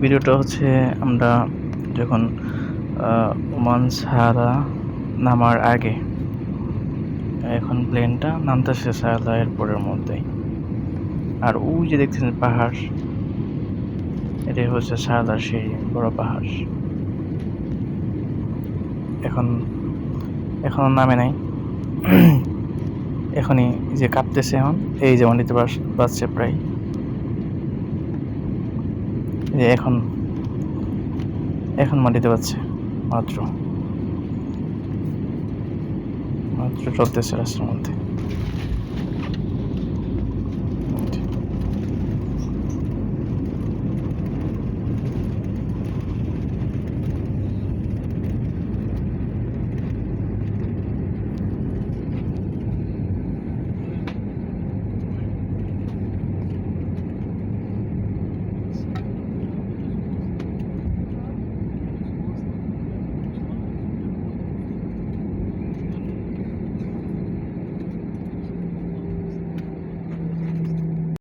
ভিডিওটা হচ্ছে আমরা যখন ওমান সাহারা নামার আগে, এখন প্লেনটা নামতেছে সাহারা এয়ারপোর্টের মধ্যেই। আর ওই যে দেখতেছেন পাহাড়, এটাই হচ্ছে সাহারার সেই বড় পাহাড়। এখন, এখনও নামে নাই। এখনই যে কাঁপতেছে এখন, এই যে অনিতে বাজছে প্রায়। যে এখন এখন মাটিতে পাচ্ছে মাত্র। মাত্র চলতেছে রাস্তার মধ্যে।